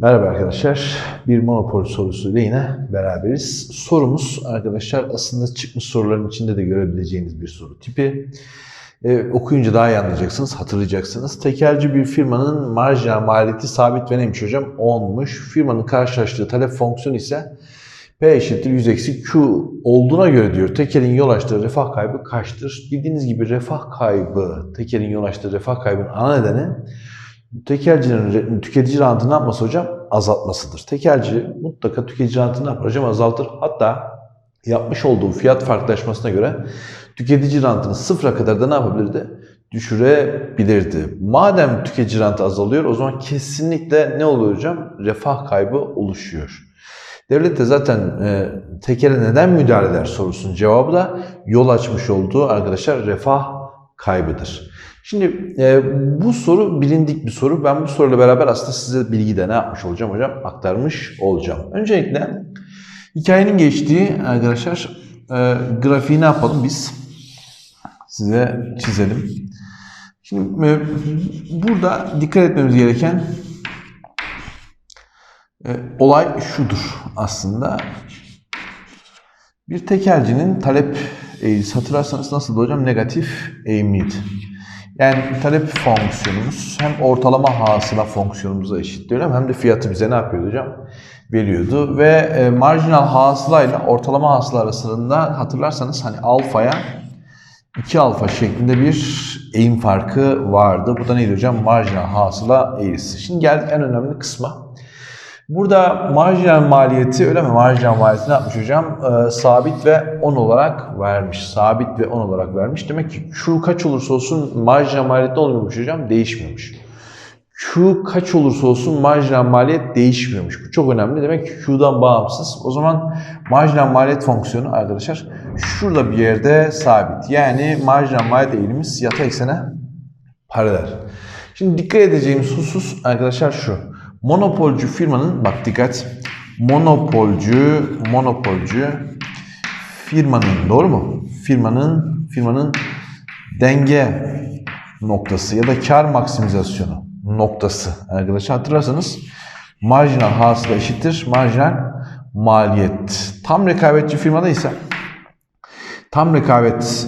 Merhaba arkadaşlar. Bir monopol sorusuyla yine beraberiz. Sorumuz arkadaşlar aslında çıkmış soruların içinde de görebileceğiniz bir soru tipi. Ee, okuyunca daha iyi anlayacaksınız, hatırlayacaksınız. Tekelci bir firmanın marjinal maliyeti sabit ve neymiş hocam? 10'muş. Firmanın karşılaştığı talep fonksiyonu ise P eşittir 100 eksi Q olduğuna göre diyor tekelin yol açtığı refah kaybı kaçtır? Bildiğiniz gibi refah kaybı, tekelin yol açtığı refah kaybının ana nedeni tekelcinin tüketici rantını ne yapması hocam? Azaltmasıdır. Tekelci mutlaka tüketici rantını ne yapar hocam? Azaltır. Hatta yapmış olduğu fiyat farklılaşmasına göre tüketici rantını sıfıra kadar da ne yapabilirdi? Düşürebilirdi. Madem tüketici rantı azalıyor o zaman kesinlikle ne oluyor hocam? Refah kaybı oluşuyor. Devlet de zaten e, tekere neden müdahale eder sorusunun cevabı da yol açmış olduğu arkadaşlar refah kaybıdır. Şimdi e, bu soru bilindik bir soru. Ben bu soruyla beraber aslında size bilgi de ne yapmış olacağım hocam? Aktarmış olacağım. Öncelikle hikayenin geçtiği arkadaşlar e, grafiği ne yapalım biz? Size çizelim. Şimdi e, burada dikkat etmemiz gereken e, olay şudur aslında. Bir tekelcinin talep eğrisi hatırlarsanız nasıl hocam? Negatif eğimliydi. Yani talep fonksiyonumuz hem ortalama hasıla fonksiyonumuza eşitliyor hem de fiyatı bize ne yapıyordu hocam? Veriyordu ve e, marjinal hasıla ile ortalama hasıla arasında hatırlarsanız hani alfaya 2 alfa şeklinde bir eğim farkı vardı. Bu da neydi hocam? Marjinal hasıla eğrisi. Şimdi geldik en önemli kısma. Burada marjinal maliyeti öyle mi? Marjinal maliyeti ne yapmış hocam? Ee, sabit ve 10 olarak vermiş. Sabit ve 10 olarak vermiş. Demek ki Q kaç olursa olsun marjinal maliyet olmuyormuş hocam? Değişmiyormuş. Q kaç olursa olsun marjinal maliyet değişmiyormuş. Bu çok önemli. Demek ki Q'dan bağımsız. O zaman marjinal maliyet fonksiyonu arkadaşlar şurada bir yerde sabit. Yani marjinal maliyet eğilimiz yatay eksene paralel. Şimdi dikkat edeceğimiz husus arkadaşlar şu. Monopolcu firmanın bak dikkat. Monopolcu monopolcu firmanın doğru mu? Firmanın firmanın denge noktası ya da kar maksimizasyonu noktası arkadaşlar hatırlarsanız marjinal hasıla eşittir marjinal maliyet. Tam rekabetçi firmada ise tam rekabet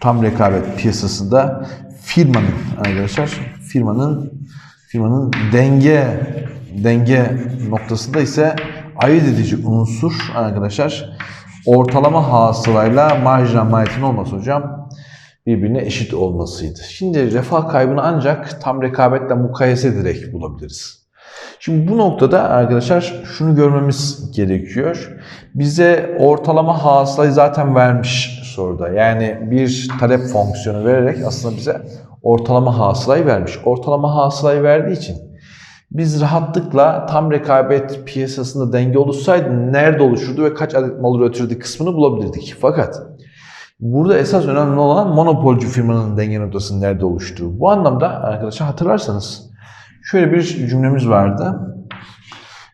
tam rekabet piyasasında firmanın arkadaşlar firmanın firmanın denge denge noktasında ise ayırt edici unsur arkadaşlar ortalama hasılayla marjinal maliyetin olması hocam birbirine eşit olmasıydı. Şimdi refah kaybını ancak tam rekabetle mukayese ederek bulabiliriz. Şimdi bu noktada arkadaşlar şunu görmemiz gerekiyor. Bize ortalama hasılayı zaten vermiş soruda. Yani bir talep fonksiyonu vererek aslında bize ortalama hasılayı vermiş. Ortalama hasılayı verdiği için biz rahatlıkla tam rekabet piyasasında denge oluşsaydı nerede oluşurdu ve kaç adet mal üretirdi kısmını bulabilirdik. Fakat burada esas önemli olan monopolcu firmanın denge noktasının nerede oluştuğu. Bu anlamda arkadaşlar hatırlarsanız şöyle bir cümlemiz vardı.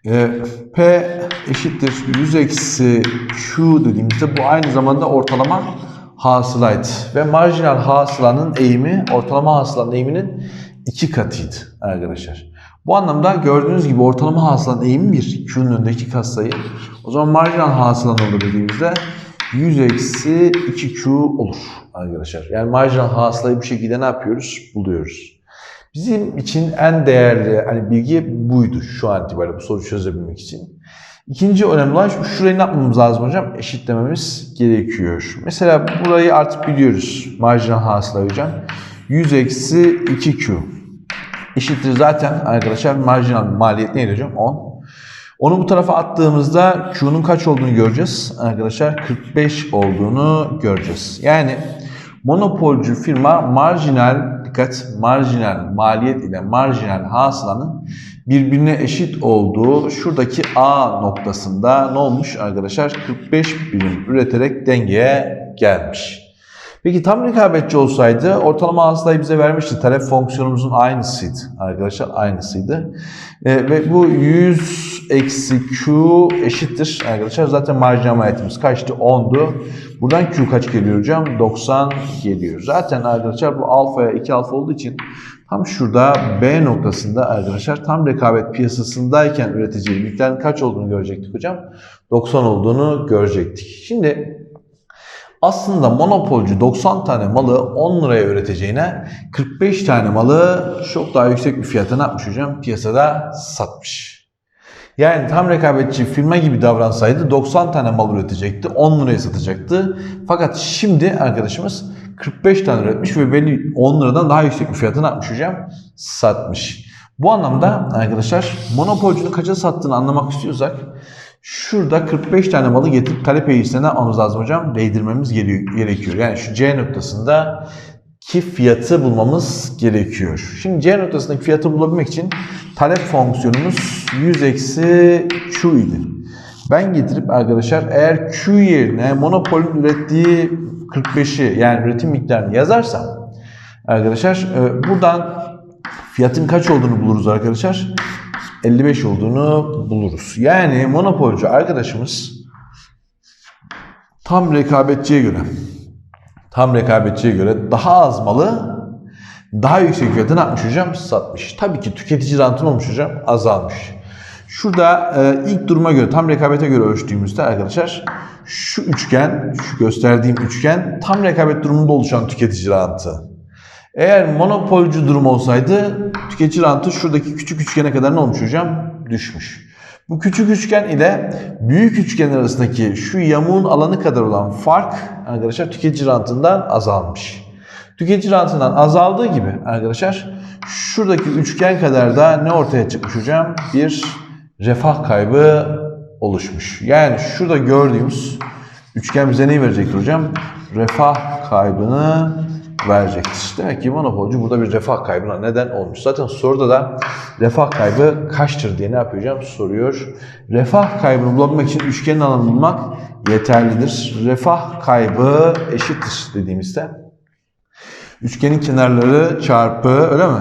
E, P eşittir 100 eksi Q dediğimizde bu aynı zamanda ortalama hasılaydı. Ve marjinal hasılanın eğimi ortalama hasılanın eğiminin iki katıydı arkadaşlar. Bu anlamda gördüğünüz gibi ortalama hasılanın eğimi 1. Q'nun önündeki katsayı. O zaman marjinal hasılan olur dediğimizde 100 eksi 2Q olur arkadaşlar. Yani marjinal hasılayı bu şekilde ne yapıyoruz? Buluyoruz. Bizim için en değerli hani bilgi buydu şu an itibariyle bu soruyu çözebilmek için. İkinci önemli olan şu, şurayı ne yapmamız lazım hocam? Eşitlememiz gerekiyor. Mesela burayı artık biliyoruz. Marjinal hasıla hocam. 100 eksi 2Q. Eşittir zaten arkadaşlar marjinal maliyet neydi hocam? 10. Onu bu tarafa attığımızda Q'nun kaç olduğunu göreceğiz. Arkadaşlar 45 olduğunu göreceğiz. Yani monopolcu firma marjinal dikkat marjinal maliyet ile marjinal hasılanın birbirine eşit olduğu şuradaki A noktasında ne olmuş arkadaşlar? 45 birim üreterek dengeye gelmiş. Peki tam rekabetçi olsaydı ortalama hasılayı bize vermişti. Talep fonksiyonumuzun aynısıydı arkadaşlar aynısıydı. E, ve bu 100 eksi Q eşittir arkadaşlar. Zaten marjinal maliyetimiz kaçtı? 10'du. Buradan Q kaç geliyor hocam? 90 geliyor. Zaten arkadaşlar bu alfaya 2 alfa olduğu için Tam şurada B noktasında arkadaşlar tam rekabet piyasasındayken üreteceği miktarın kaç olduğunu görecektik hocam. 90 olduğunu görecektik. Şimdi aslında monopolcu 90 tane malı 10 liraya üreteceğine 45 tane malı çok daha yüksek bir fiyata ne yapmış hocam? Piyasada satmış. Yani tam rekabetçi firma gibi davransaydı 90 tane mal üretecekti, 10 liraya satacaktı. Fakat şimdi arkadaşımız 45 tane üretmiş ve belli 10 liradan daha yüksek bir fiyatına atmış hocam satmış. Bu anlamda arkadaşlar monopolcunun kaça sattığını anlamak istiyorsak şurada 45 tane malı getirip talep eğrisine ne yapmamız lazım hocam? Değdirmemiz gere- gerekiyor. Yani şu C noktasında ki fiyatı bulmamız gerekiyor. Şimdi C noktasındaki fiyatı bulabilmek için talep fonksiyonumuz 100 eksi Q idi. Ben getirip arkadaşlar eğer Q yerine monopolün ürettiği 45'i yani üretim miktarını yazarsam arkadaşlar e, buradan fiyatın kaç olduğunu buluruz arkadaşlar. 55 olduğunu buluruz. Yani monopolcu arkadaşımız tam rekabetçiye göre tam rekabetçiye göre daha az malı daha yüksek fiyatına atmış hocam satmış. Tabii ki tüketici rantın olmuş hocam azalmış. Şurada e, ilk duruma göre tam rekabete göre ölçtüğümüzde arkadaşlar şu üçgen, şu gösterdiğim üçgen tam rekabet durumunda oluşan tüketici rantı. Eğer monopolcu durum olsaydı tüketici rantı şuradaki küçük üçgene kadar ne olmuş hocam? Düşmüş. Bu küçük üçgen ile büyük üçgen arasındaki şu yamuğun alanı kadar olan fark arkadaşlar tüketici rantından azalmış. Tüketici rantından azaldığı gibi arkadaşlar şuradaki üçgen kadar da ne ortaya çıkmış hocam? Bir refah kaybı oluşmuş. Yani şurada gördüğümüz üçgen bize neyi verecektir hocam? Refah kaybını verecektir. Demek ki monopolcu burada bir refah kaybına neden olmuş. Zaten soruda da refah kaybı kaçtır diye ne hocam? Soruyor. Refah kaybını bulabilmek için üçgenin alanını bulmak yeterlidir. Refah kaybı eşittir dediğimizde üçgenin kenarları çarpı öyle mi?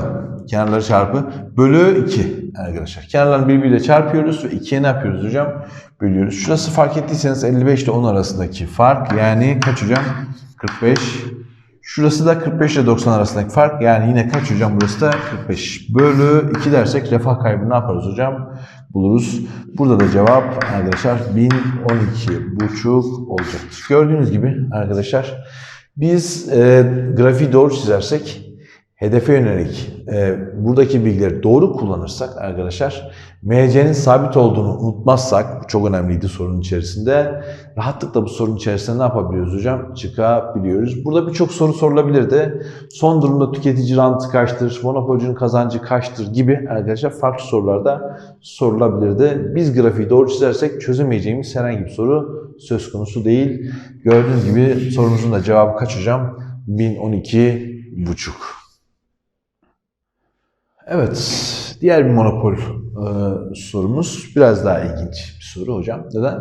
Kenarları çarpı bölü 2 arkadaşlar. Kenarlarını birbiriyle çarpıyoruz ve 2'ye ne yapıyoruz hocam? Bölüyoruz. Şurası fark ettiyseniz 55 ile 10 arasındaki fark yani kaç hocam? 45. Şurası da 45 ile 90 arasındaki fark yani yine kaç hocam burası da 45. Bölü 2 dersek refah kaybını ne yaparız hocam? Buluruz. Burada da cevap arkadaşlar 1012 buçuk olacaktır. Gördüğünüz gibi arkadaşlar biz e, grafiği doğru çizersek hedefe yönelik e, buradaki bilgileri doğru kullanırsak arkadaşlar MC'nin sabit olduğunu unutmazsak bu çok önemliydi sorunun içerisinde. Rahatlıkla bu sorunun içerisinde ne yapabiliyoruz hocam? Çıkabiliyoruz. Burada birçok soru sorulabilirdi. Son durumda tüketici rantı kaçtır, monopolcunun kazancı kaçtır gibi arkadaşlar farklı sorularda sorulabilirdi. Biz grafiği doğru çizersek çözemeyeceğimiz herhangi bir soru söz konusu değil. Gördüğünüz gibi sorumuzun da cevabı kaç hocam? 1012 buçuk. Evet, diğer bir monopol e, sorumuz biraz daha ilginç bir soru hocam. Neden?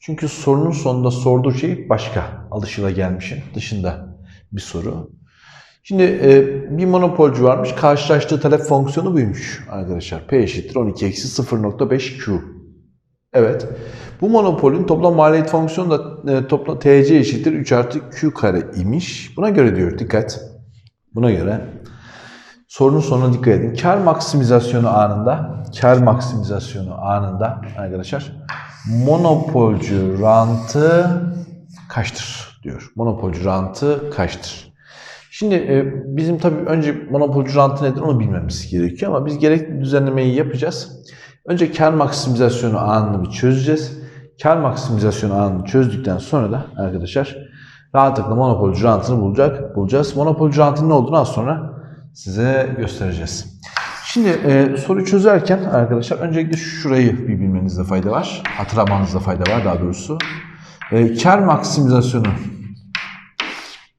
Çünkü sorunun sonunda sorduğu şey başka, alışılagelmişin dışında bir soru. Şimdi e, bir monopolcu varmış, karşılaştığı talep fonksiyonu buymuş arkadaşlar. P eşittir 12 eksi 0.5 Q. Evet. Bu monopolün toplam maliyet fonksiyonu da e, toplam TC eşittir 3 artı Q kare imiş. Buna göre diyor, dikkat. Buna göre sorunun sonuna dikkat edin. Kar maksimizasyonu anında, kar maksimizasyonu anında arkadaşlar monopolcu rantı kaçtır diyor. Monopolcu rantı kaçtır? Şimdi e, bizim tabii önce monopolcu rantı nedir onu bilmemiz gerekiyor ama biz gerekli düzenlemeyi yapacağız. Önce kar maksimizasyonu anını bir çözeceğiz. Kar maksimizasyonu anını çözdükten sonra da arkadaşlar rahatlıkla monopolcu rantını bulacak, bulacağız. Monopolcu rantının ne olduğunu az sonra size göstereceğiz. Şimdi e, soruyu çözerken arkadaşlar öncelikle şurayı bir bilmenizde fayda var. Hatırlamanızda fayda var daha doğrusu. E, kar maksimizasyonu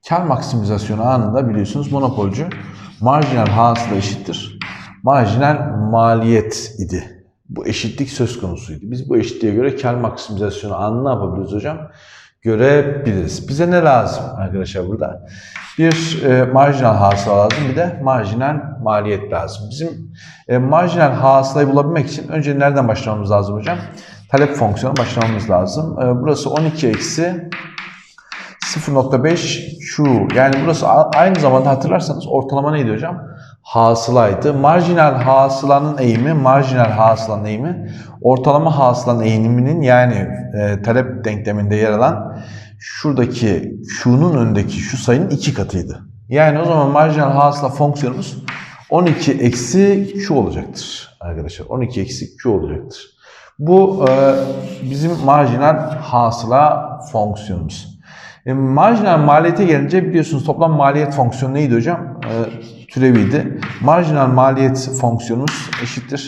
kar maksimizasyonu anında biliyorsunuz monopolcu marjinal hasıla eşittir. Marjinal maliyet idi. Bu eşitlik söz konusuydu. Biz bu eşitliğe göre kar maksimizasyonu anını ne yapabiliriz hocam? Görebiliriz. Bize ne lazım arkadaşlar burada? Bir e, marjinal hasıla lazım bir de marjinal maliyet lazım. Bizim e, marjinal hasılayı bulabilmek için önce nereden başlamamız lazım hocam? Talep fonksiyonu başlamamız lazım. E, burası 12 eksi 0.5 Q. Yani burası aynı zamanda hatırlarsanız ortalama neydi hocam? Hasılaydı. Marjinal hasılanın eğimi, marjinal hasılanın eğimi ortalama hasılanın eğiminin yani e, talep denkleminde yer alan şuradaki Q'nun önündeki şu sayının iki katıydı. Yani o zaman marjinal hasıla fonksiyonumuz 12 eksi Q olacaktır arkadaşlar. 12 eksi Q olacaktır. Bu e, bizim marjinal hasıla fonksiyonumuz. E, marjinal maliyete gelince biliyorsunuz toplam maliyet fonksiyonu neydi hocam? E, türeviydi. Marjinal maliyet fonksiyonumuz eşittir.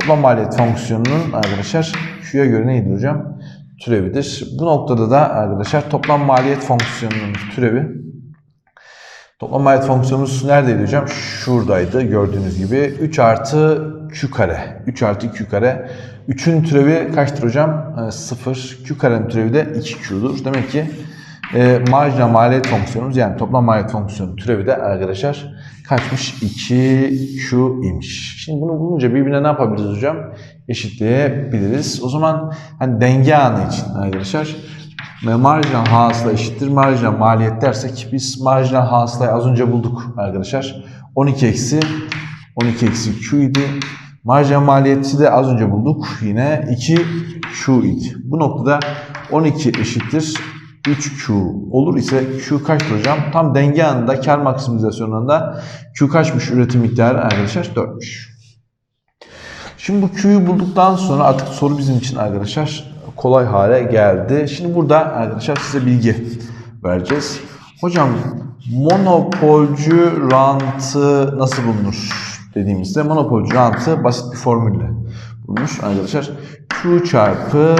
Toplam maliyet fonksiyonunun arkadaşlar Q'ya göre neydi hocam? Türevidir. Bu noktada da arkadaşlar toplam maliyet fonksiyonunun türevi Toplam maliyet fonksiyonumuz neredeydi hocam? Şuradaydı gördüğünüz gibi. 3 artı q kare. 3 artı q kare. 3'ün türevi kaçtır hocam? E, 0. q karenin türevi de 2q'dur. Demek ki e, marjinal maliyet fonksiyonumuz yani toplam maliyet fonksiyonu türevi de arkadaşlar kaçmış? 2q imiş. Şimdi bunu bulunca birbirine ne yapabiliriz hocam? Eşitleyebiliriz. O zaman hani denge anı için arkadaşlar ve marjinal hasıla eşittir marjinal maliyet dersek biz marjinal hasılayı az önce bulduk arkadaşlar. 12 eksi 12 eksi Q idi. Marjinal maliyeti de az önce bulduk. Yine 2 Q idi. Bu noktada 12 eşittir 3Q olur ise Q kaçtır hocam? Tam denge anında kar maksimizasyonunda Q kaçmış üretim miktarı arkadaşlar? 4'müş. Şimdi bu Q'yu bulduktan sonra artık soru bizim için arkadaşlar kolay hale geldi. Şimdi burada arkadaşlar size bilgi vereceğiz. Hocam monopolcu rantı nasıl bulunur dediğimizde monopolcu rantı basit bir formülle bulunur arkadaşlar. Q çarpı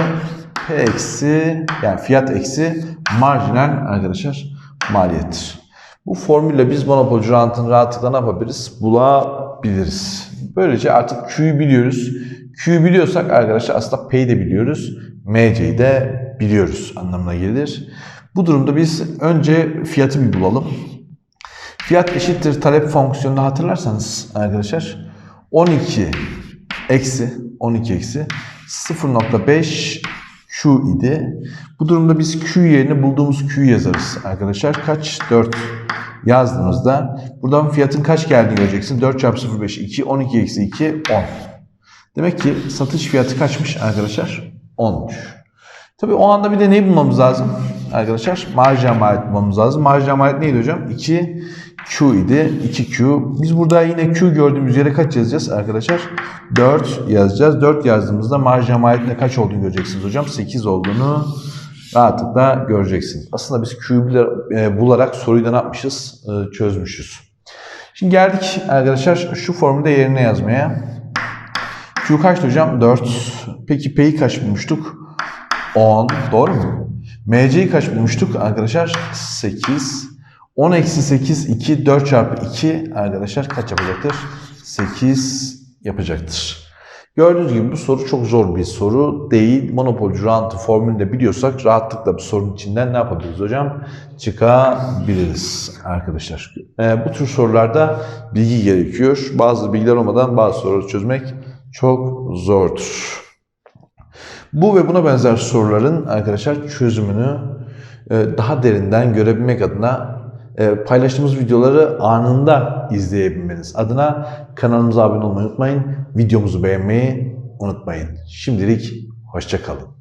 P eksi yani fiyat eksi marjinal arkadaşlar maliyettir. Bu formülle biz monopolcu rantını rahatlıkla ne yapabiliriz? Bulabiliriz. Böylece artık Q'yu biliyoruz. Q'yu biliyorsak arkadaşlar aslında P'yi de biliyoruz. MC'yi de biliyoruz anlamına gelir. Bu durumda biz önce fiyatı bir bulalım. Fiyat eşittir talep fonksiyonunu hatırlarsanız arkadaşlar 12 eksi 12 eksi 0.5 Q idi. Bu durumda biz Q yerine bulduğumuz Q'yu yazarız arkadaşlar. Kaç? 4 yazdığımızda buradan fiyatın kaç geldiğini göreceksin. 4 çarpı 0.5 2 12 eksi 2 10. Demek ki satış fiyatı kaçmış arkadaşlar? 10'muş. Tabii o anda bir de neyi bulmamız lazım arkadaşlar? Marjinal maliyet bulmamız lazım. Marjinal maliyet neydi hocam? 2 Q idi. 2Q. Biz burada yine Q gördüğümüz yere kaç yazacağız arkadaşlar? 4 yazacağız. 4 yazdığımızda marjinal maliyetin kaç olduğunu göreceksiniz hocam. 8 olduğunu rahatlıkla göreceksiniz. Aslında biz Q'yu e, bularak soruyu da ne yapmışız? E, çözmüşüz. Şimdi geldik arkadaşlar şu formülde yerine yazmaya. Q kaçtı hocam? 4. Peki P'yi kaç bulmuştuk? 10. Doğru mu? MC'yi kaç bulmuştuk arkadaşlar? 8. 10 eksi 8 2 4 çarpı 2 arkadaşlar kaç yapacaktır? 8 yapacaktır. Gördüğünüz gibi bu soru çok zor bir soru değil. Monopolcu rantı formülünü de biliyorsak rahatlıkla bu sorunun içinden ne yapabiliriz hocam? Çıkabiliriz arkadaşlar. Ee, bu tür sorularda bilgi gerekiyor. Bazı bilgiler olmadan bazı soruları çözmek çok zordur. Bu ve buna benzer soruların arkadaşlar çözümünü e, daha derinden görebilmek adına e, paylaştığımız videoları anında izleyebilmeniz adına kanalımıza abone olmayı unutmayın. Videomuzu beğenmeyi unutmayın. Şimdilik hoşçakalın.